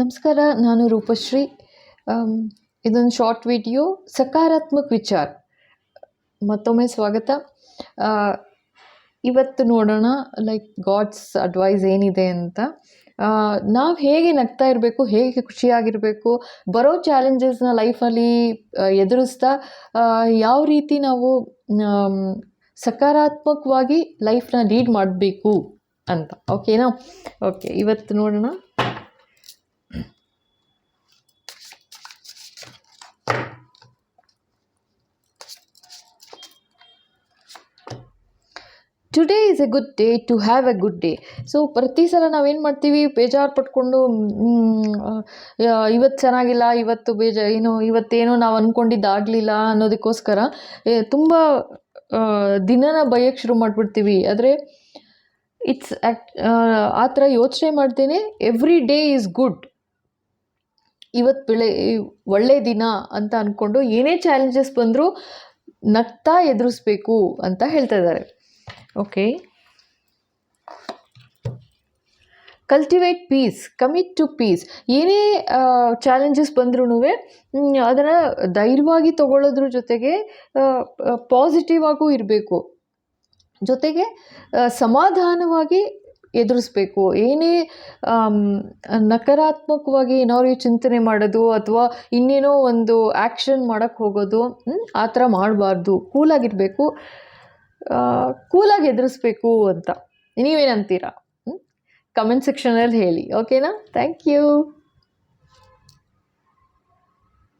ನಮಸ್ಕಾರ, ನಾನು ರೂಪಶ್ರೀ. ಇದೊಂದು ಶಾರ್ಟ್ ವಿಡಿಯೋ ಸಕಾರಾತ್ಮಕ ವಿಚಾರ. ಮತ್ತೊಮ್ಮೆ ಸ್ವಾಗತ. ಇವತ್ತು ನೋಡೋಣ ಲೈಕ್ ಗಾಡ್ಸ್ ಅಡ್ವೈಸ್ ಏನಿದೆ ಅಂತ. ನಾವು ಹೇಗೆ ನಗ್ತಾ ಇರಬೇಕು, ಹೇಗೆ ಖುಷಿಯಾಗಿರಬೇಕು, ಬರೋ ಚಾಲೆಂಜಸ್ನ ಲೈಫಲ್ಲಿ ಎದುರಿಸ್ತಾ ಯಾವ ರೀತಿ ನಾವು ಸಕಾರಾತ್ಮಕವಾಗಿ ಲೈಫ್ನ ಲೀಡ್ ಮಾಡಬೇಕು ಅಂತ. ಓಕೆನಾ ಓಕೆ ಇವತ್ತು ನೋಡೋಣ. Today is a good day to have a good day so ಪ್ರತಿ ಸಲ ನಾವೇನು ಮಾಡ್ತೀವಿ? ಬೇಜಾರು ಪಟ್ಕೊಂಡು ಇವತ್ತು ಚೆನ್ನಾಗಿಲ್ಲ, ಇವತ್ತು ಬೇಜ, ಏನು, ಇವತ್ತೇನೋ ನಾವು ಅಂದ್ಕೊಂಡಿದ್ದಾಗಲಿಲ್ಲ ಅನ್ನೋದಕ್ಕೋಸ್ಕರ ತುಂಬ ದಿನನ ಬಯ್ಯಕ್ಕೆ ಶುರು ಮಾಡಿಬಿಡ್ತೀವಿ. ಆದರೆ ಇಟ್ಸ್ ಆ್ಯಕ್ಟ್ ಆ ಥರ ಯೋಚನೆ ಮಾಡ್ತೇನೆ ಎವ್ರಿ ಡೇ ಈಸ್ ಗುಡ್ ಇವತ್ತು ಬೆಳೆ ಒಳ್ಳೆಯ ದಿನ ಅಂತ ಅಂದ್ಕೊಂಡು ಏನೇ ಚಾಲೆಂಜಸ್ ಬಂದರೂ ನಗ್ತಾ ಎದುರಿಸ್ಬೇಕು ಅಂತ ಹೇಳ್ತಾ ಇದ್ದಾರೆ. Okay. Cultivate peace commit to peace ಏನೇ ಚಾಲೆಂಜಸ್ ಬಂದ್ರೂ ಅದನ್ನು ಧೈರ್ಯವಾಗಿ ತಗೊಳ್ಳೋದ್ರ ಜೊತೆಗೆ ಪಾಸಿಟಿವ್ ಆಗೂ ಇರಬೇಕು. ಜೊತೆಗೆ ಸಮಾಧಾನವಾಗಿ ಎದುರಿಸ್ಬೇಕು. ಏನೇ ನಕಾರಾತ್ಮಕವಾಗಿ ಏನಾದ್ರು ಚಿಂತನೆ ಮಾಡೋದು ಅಥವಾ ಇನ್ನೇನೋ ಒಂದು ಆ್ಯಕ್ಷನ್ ಮಾಡೋಕ್ಕೆ ಹೋಗೋದು ಆ ಥರ ಮಾಡಬಾರ್ದು. ಕೂಲಾಗಿರಬೇಕು ಕೂಲಾಗಿ ಎದುರಿಸ್ಬೇಕು ಅಂತ. ನೀವೇನಂತೀರಾ? ಕಮೆಂಟ್ ಸೆಕ್ಷನಲ್ಲಿ ಹೇಳಿ ಓಕೆನಾ ಥ್ಯಾಂಕ್ ಯು